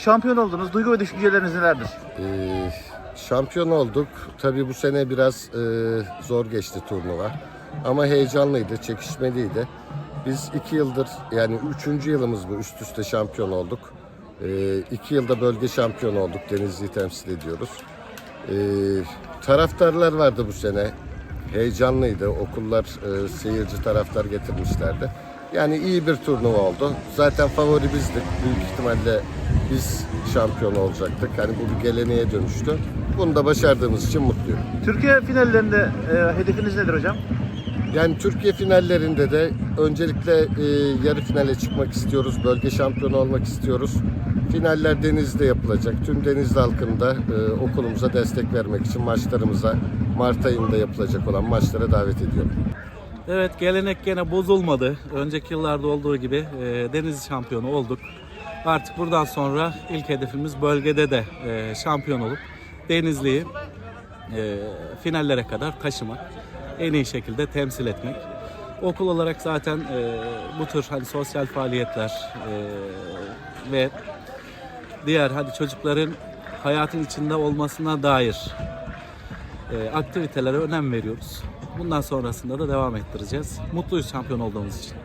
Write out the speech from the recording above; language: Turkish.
şampiyon oldunuz. Duygu ve düşünceleriniz nelerdir? Ee, şampiyon olduk. Tabii bu sene biraz e, zor geçti turnuva. Ama heyecanlıydı, çekişmeliydi. Biz iki yıldır, yani üçüncü yılımız bu üst üste şampiyon olduk. Ee, iki yılda bölge şampiyonu olduk, Denizli'yi temsil ediyoruz. Ee, taraftarlar vardı bu sene. Heyecanlıydı. Okullar e, seyirci taraftar getirmişlerdi. Yani iyi bir turnuva oldu. Zaten favori bizdik. Büyük ihtimalle biz şampiyon olacaktık. Hani bu bir geleneğe dönüştü. Bunu da başardığımız için mutluyum. Türkiye finallerinde e, hedefiniz nedir hocam? Yani Türkiye finallerinde de öncelikle e, yarı finale çıkmak istiyoruz. Bölge şampiyonu olmak istiyoruz. Finaller Denizli'de yapılacak. Tüm Denizli halkını da e, okulumuza destek vermek için maçlarımıza Mart ayında yapılacak olan maçlara davet ediyorum. Evet gelenek gene bozulmadı. Önceki yıllarda olduğu gibi e, Denizli şampiyonu olduk. Artık buradan sonra ilk hedefimiz bölgede de e, şampiyon olup Denizli'yi e, finallere kadar taşımak. En iyi şekilde temsil etmek. Okul olarak zaten e, bu tür hani sosyal faaliyetler e, ve diğer hadi çocukların hayatın içinde olmasına dair e, aktivitelere önem veriyoruz. Bundan sonrasında da devam ettireceğiz. Mutluyuz şampiyon olduğumuz için.